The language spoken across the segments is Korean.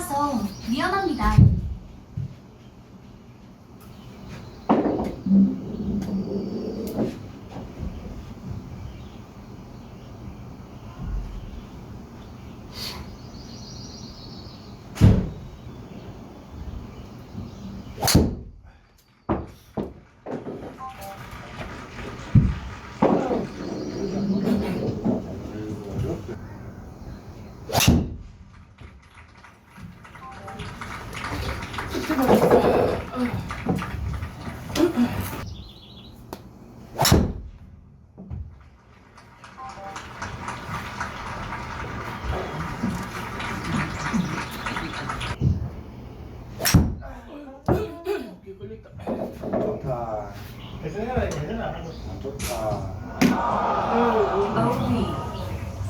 위험합니다. 좋다.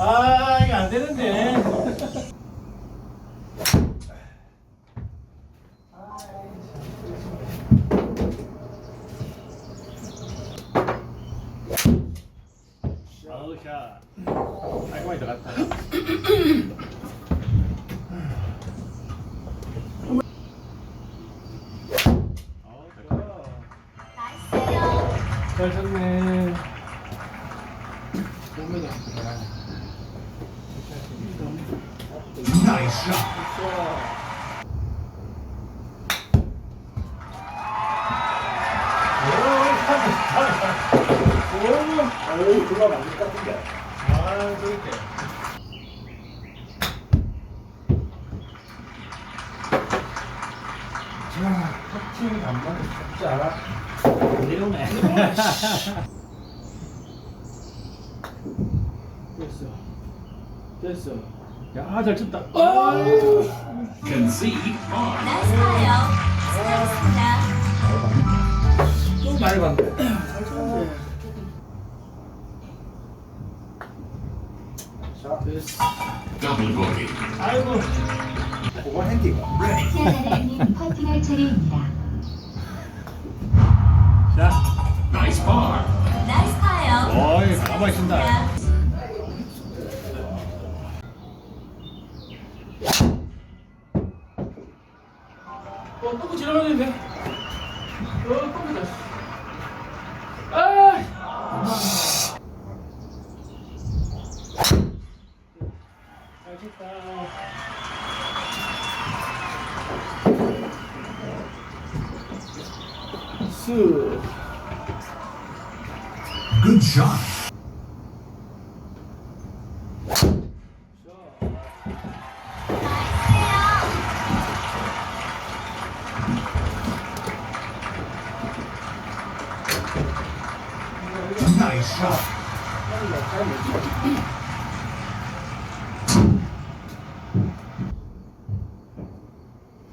아 이거 안 되는데. 아우 샤. 아이고 많이 들어갔다. 아우 들어가. 나이스요. 잘 쳤네. 어이, 그거 만들 것 같은데. 아, 그렇게. 자, 탑팀 간만에 쉽지 않아. 내려오네. 됐어. 됐어. 야, 잘 쳤다. 아유. Concede on. 나이스 파요. 수고하셨습니다. 좀 많이 봤네. Double bogey. 아이고. 그거 핸디가. 티아나나님 퍼팅할 차례입니다. 자. Nice par. 나이스 파요. 어이, 가만히 친다. Good shot.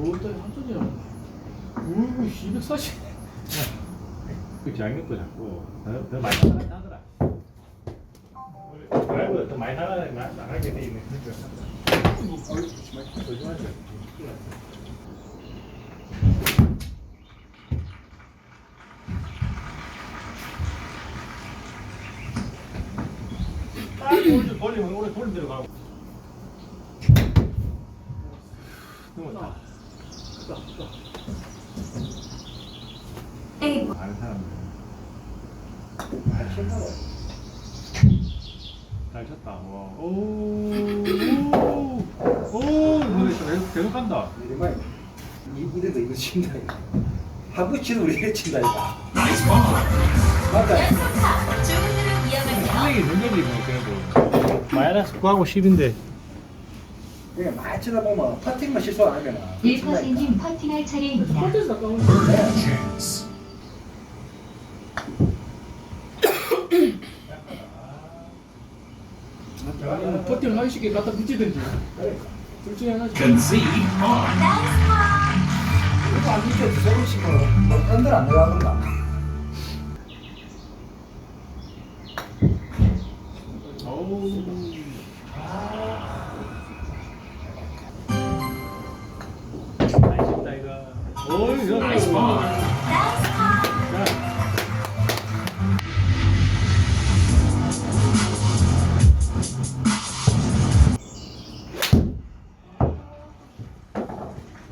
오따 한쪽이야. 우, 240. 그 장력도 자꾸 더, 더 많이 나가긴 하더라. 말보다 더 많이 나가 나가게 돼 있네. 조심하세요. 딱 오른쪽 돌리면 오래 돌린 대로 가고. 넘었다. 에이브. 아는 사람들. 잘 쳤나 봐. 잘 쳤다. 와. 오. 오. 오. 계속 계속 간다. 이- 이래도 이거 친다. 이거. 하고 치는 우리 이래 친다, 이거. Nice par. 맞다. 이어갈게요. 분명히 능력이 뭐 그래도. 마이너스 9하고 10인데. 그냥 많이 치다 보면 퍼팅만 실수 안 하면. 1퍼센님 퍼팅할 차례입니다. 꼴찌에서 까면 Chance. 아니면 하기 쉽게 갖다 붙이든지. 둘 중에 하나지. Concede on. 이거 안 밑에 세번 치면 뭐 딴들 안 내려가는가? 어우.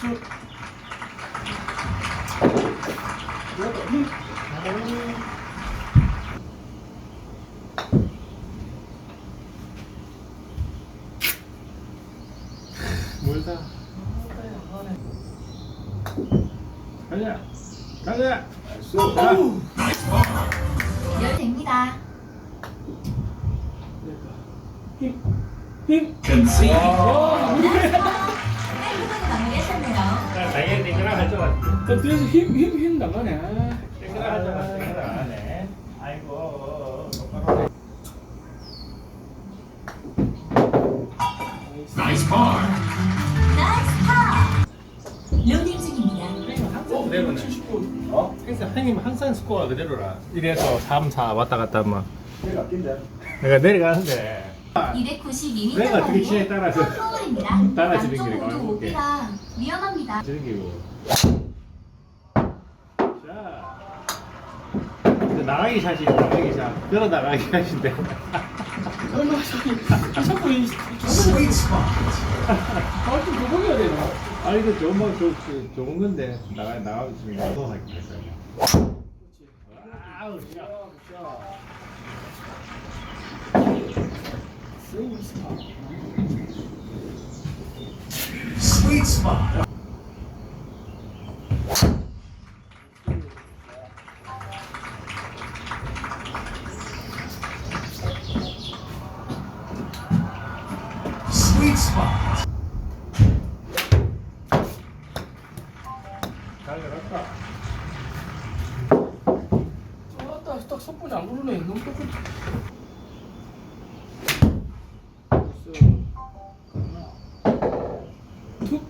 나이 뒤에서 힘, 힘, 힘 나가네. 땡그라 나가네. 아이고. 똑바로. Nice ball. 나이스 파! 로딩 중입니다. 항상 그대로네. 어? 항상 형님 항상 스코어가 그대로라. 이래서 3, 4 왔다 갔다 막 내가 낀데. 내가 내려가는데 292m 내가 어떻게 지에 따라서 길이 모두 가는 게. 위험합니다. 즐기고. 나가기 샷이 나가기 샷. 걸어 나가기 샷인데. 얼마 자꾸 자꾸 이 Sweet spot. 발좀 도봉해야 되나? 아 이거 좋은 거 좋, 좋- 좋은 건데 나가 나가면 더 하겠어요. 와우. 스윙 스파. Sweet spot. 잘 들었다. 아따 딱 속분이 안 부르네. 너무 똑같. 툭.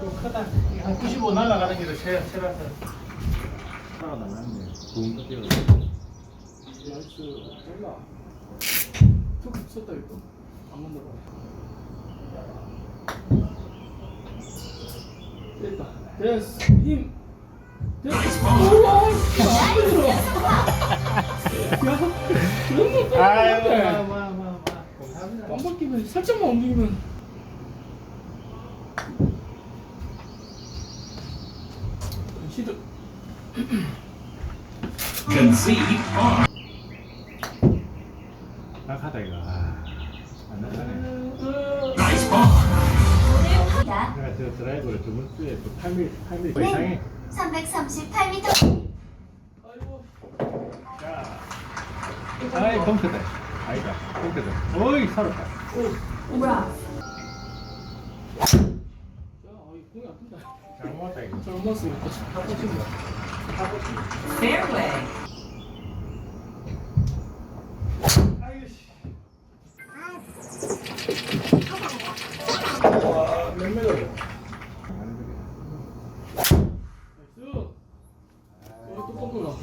좀 크다. 한 95 날아가는 게도 세 세라서. 나갔네. 좋은 거 뛰어. 나이스. 잘라. 툭 썼다 이거. 안 만들어. 됐다. 됐어. 힘. 됐어. 우와. 씨, 안 들어. 야, 너무 아유, 똑같아. 마마 마. 감사합니다. 안 바뀌면 살짝만 움직이면. 시도. Concede on. 낙하다 이거. 아, 드라이버를 저번 주에 또 8mm, 8mm 네. 이상해. 338m. 아이고. 자. 아이, 벙크다. 아니다. 벙크다. 어이, 살았다. 우와. 야, 아, 이 공이 아픈다. 잘 먹었다, 이거. 잘 먹었으니까 다 꽂힌다. Fairway 씨. 와, 몇 메다. 나이스. 어, 또 뻥크가.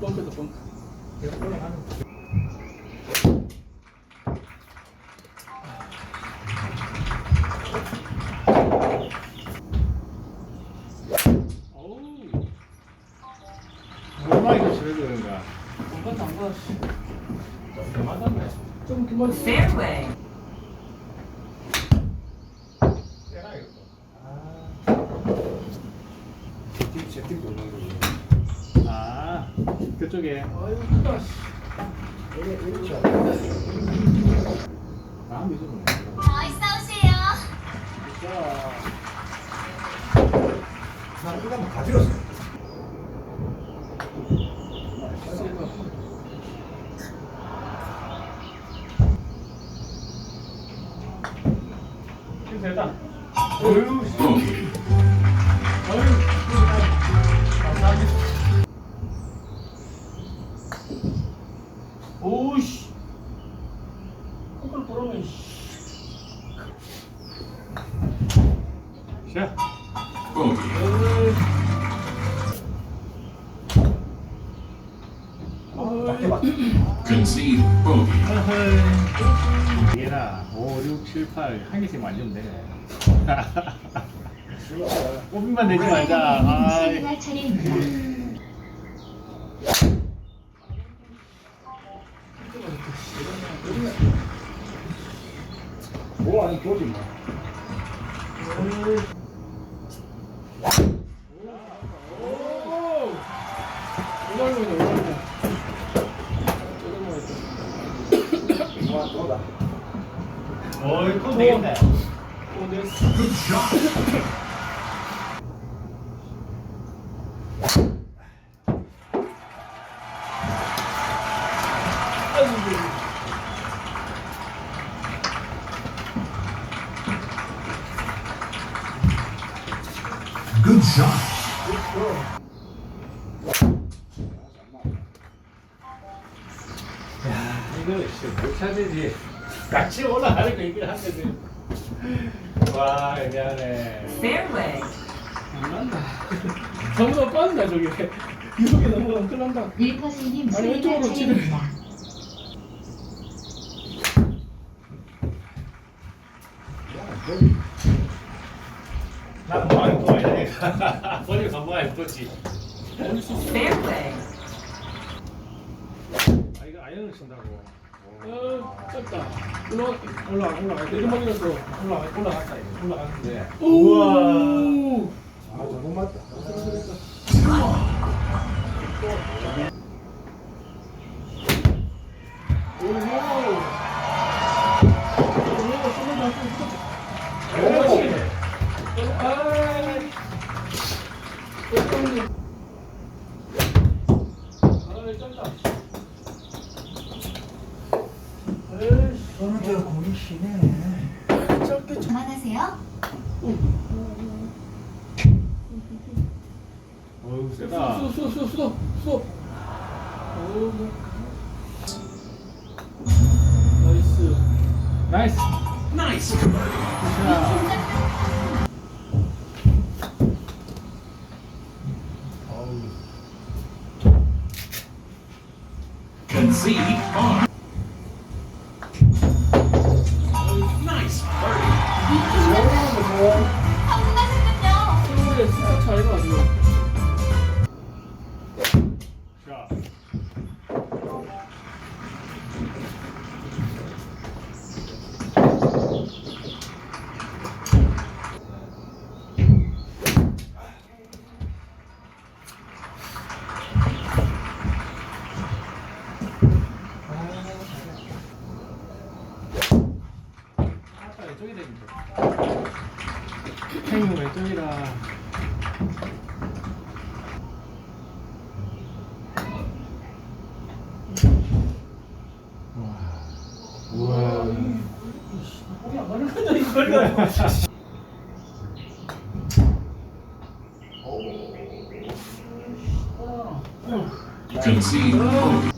뻥크다, 뻥크. 어우. 얼마나 이거 집에 그런가. 안 갔다, 안 가. 씨. 좀 그만. Fairway. 아. 아 그쪽에 아유 크다 씨. 이게 이렇게 하고. 다음 위주로 저희 싸우세요. 나 이거 한번 가지렀어. Concede bogey. 얘라 5, 6, 7, 8 한 개씩 만지면 되네 꼬비만 내지 말자 아 차례입니다. 어이 또 되겠네 오됐 올라가는 거 있긴 한데 와 미안해 Fairway. 안 난다. 전부 다 빠진다 저기. 이렇게 넘어가면 큰일 난다. 1퍼센님 아니, 왼쪽으로 차례입니다. 난 뭐하는 거야 내가 버리고 간만에 떴지 Fairway. 아 이거 아이언을 친다고 어, 짧다. 올라가, 올라가, 올라가. 이름만 잃었어. 올라가, 올라갔다. 올라갔는데. 네. 우와. 아 너무 맞다. 나이스 Nice 행운 왼쪽이라. 우와. 거냐, 이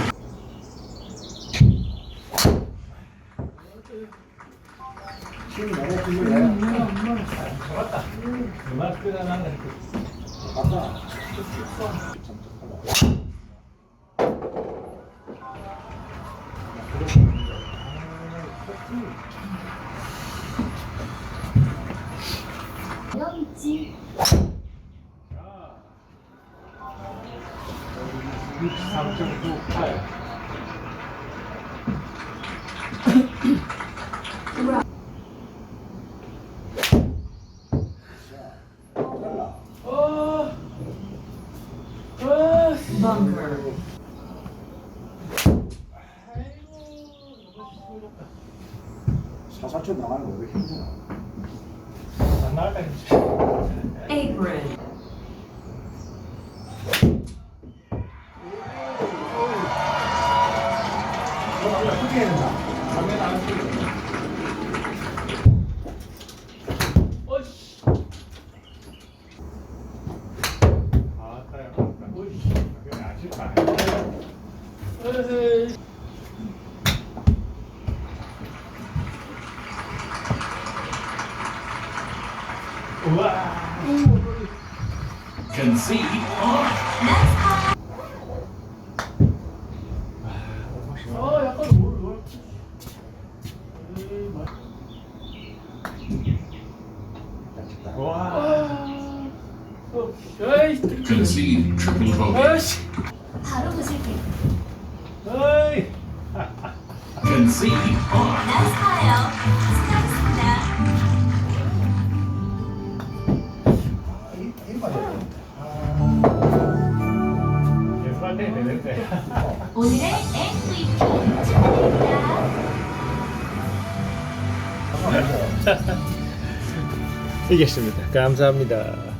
三脚と、はい 아, 더 크게 해야 된다. 장면 안 크게. 와. Concede triple bogey. 어이씨. 바로 보실게요. 어이. Concede on. 나이스 파요. 알겠습니다. 감사합니다.